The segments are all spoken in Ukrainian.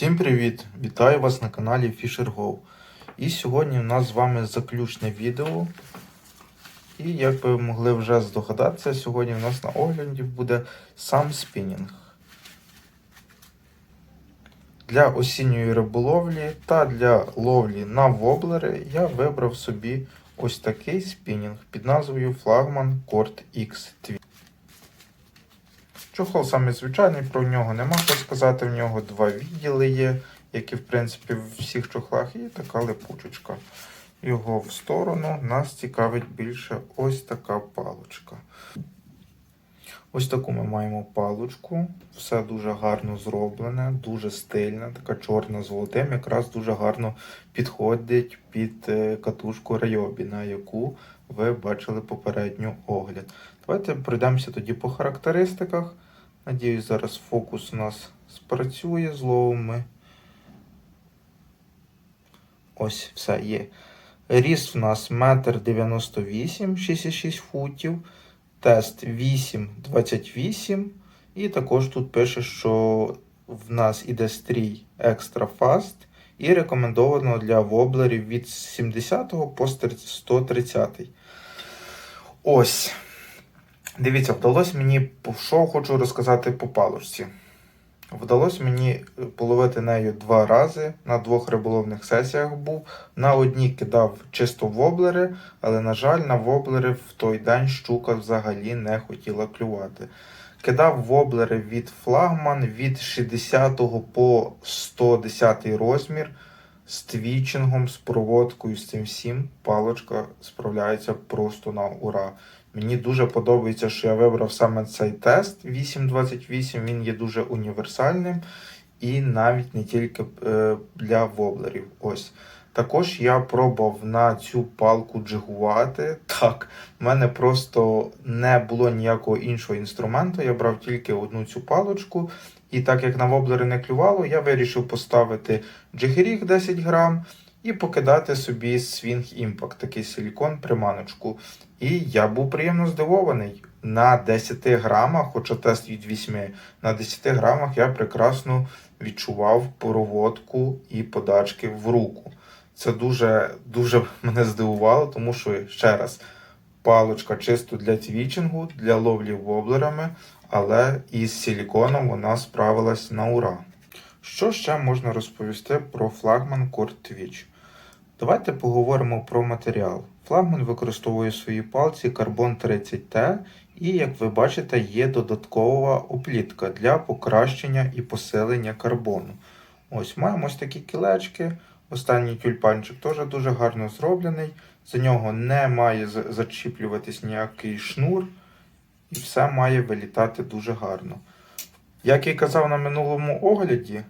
Привіт! Вітаю вас на каналі Fisher Go. І сьогодні у нас з вами заключне відео. І як ви могли вже здогадатися, сьогодні у нас на огляді буде сам спінінг. Для осінньої риболовлі та для ловлі на воблери я вибрав собі ось такий спінінг під назвою Flagman Cord X Twin. Чохол саме звичайний, про нього нема що сказати. В нього два відділи є, як і в принципі в всіх чохлах, і така липучечка. Його в сторону нас цікавить більше ось така паличка. Ось таку ми маємо паличку. Все дуже гарно зроблене, дуже стильне, така чорна з золотим, якраз дуже гарно підходить під е, катушку Райобі, на яку ви бачили попередню огляд. Давайте пройдемося тоді по характеристиках. Надіюсь, зараз фокус у нас спрацює зловимо ми. Ось, все є. Ріст в нас 1,98 м, 6,6 футів. Тест 8,28. І також тут пише, що в нас іде стрій Extra Fast. І рекомендовано для воблерів від 70 по 130. Ось. Дивіться, вдалося мені, що хочу розказати по палушці. Вдалося мені половити нею два рази. На двох риболовних сесіях був. На одній кидав чисто воблери, але, на жаль, на воблери в той день щука взагалі не хотіла клювати. Кидав воблери від флагман від 60 по 110 розмір. З твічингом, з проводкою, з цим всім палочка справляється просто на ура. Мені дуже подобається, що я вибрав саме цей тест 828. Він є дуже універсальним і навіть не тільки е, для воблерів. Ось. Також я пробував на цю палку джигувати. Так, в мене просто не було ніякого іншого інструменту. Я брав тільки одну цю палочку. І так як на воблери не клювало, я вирішив поставити джигеріг 10 грам і покидати собі Swing Impact, такий силікон приманочку. І я був приємно здивований. На 10 грамах, хоча тест від 8, на 10 грамах я прекрасно відчував проводку і подачки в руку. Це дуже дуже мене здивувало, тому що ще раз палочка чисто для твічингу, для ловлі воблерами, але із силіконом вона справилась на ура. Що ще можна розповісти про флагман Cord Twitch? Давайте поговоримо про матеріал. Флагман використовує в своїй палці карбон 30T, і, як ви бачите, є додаткова оплітка для покращення і посилення карбону. Ось маємо ось такі кілечки. Останній тюльпанчик теж дуже гарно зроблений. За нього не має зачіплюватись ніякий шнур, і все має вилітати дуже гарно. Як і казав на минулому огляді,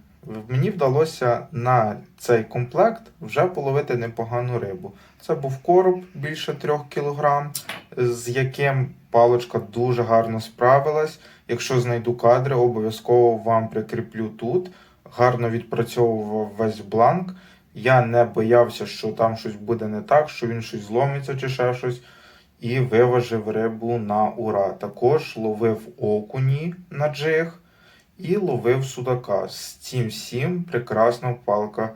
мені вдалося на цей комплект вже половити непогану рибу. Це був короб більше 3 кг, з яким палочка дуже гарно справилась. Якщо знайду кадри, обов'язково вам прикріплю тут. Гарно відпрацьовував весь бланк. Я не боявся, що там щось буде не так, що він щось зломиться чи ще щось. І виважив рибу на ура. Також ловив окуні на джиг і ловив судака. З цим всім прекрасно палка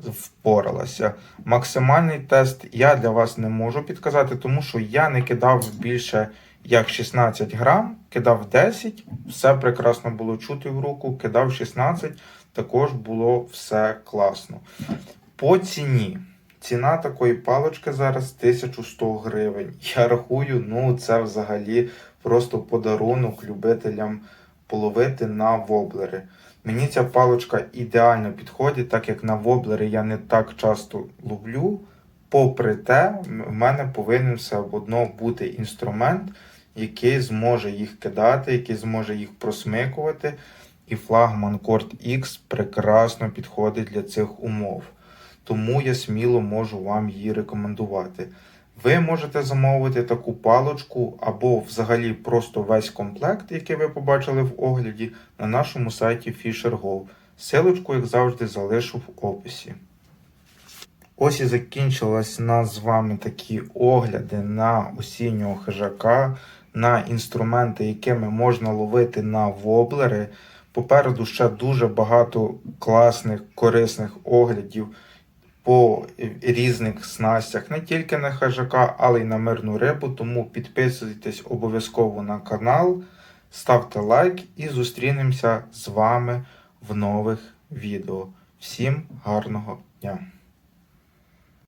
впоралася. Максимальний тест я для вас не можу підказати, тому що я не кидав більше як 16 грам, кидав 10, все прекрасно було чути в руку, кидав 16, також було все класно. По ціні. Ціна такої палочки зараз 1100 гривень. Я рахую, ну це взагалі просто подарунок любителям половити на воблери. Мені ця палочка ідеально підходить, так як на воблери я не так часто ловлю. Попри те, в мене повинен все одно бути інструмент, який зможе їх кидати, який зможе їх просмикувати. І флагман Cord X прекрасно підходить для цих умов. Тому я сміло можу вам її рекомендувати. Ви можете замовити таку палочку або взагалі просто весь комплект, який ви побачили в огляді, на нашому сайті FisherGo. Силочку, як завжди, залишу в описі. Ось і закінчились нас з вами такі огляди на осіннього хижака, на інструменти, якими можна ловити на воблери. Попереду ще дуже багато класних, корисних оглядів по різних снастях, не тільки на хижака, але й на мирну рибу. Тому підписуйтесь обов'язково на канал, ставте лайк і зустрінемося з вами в нових відео. Всім гарного дня!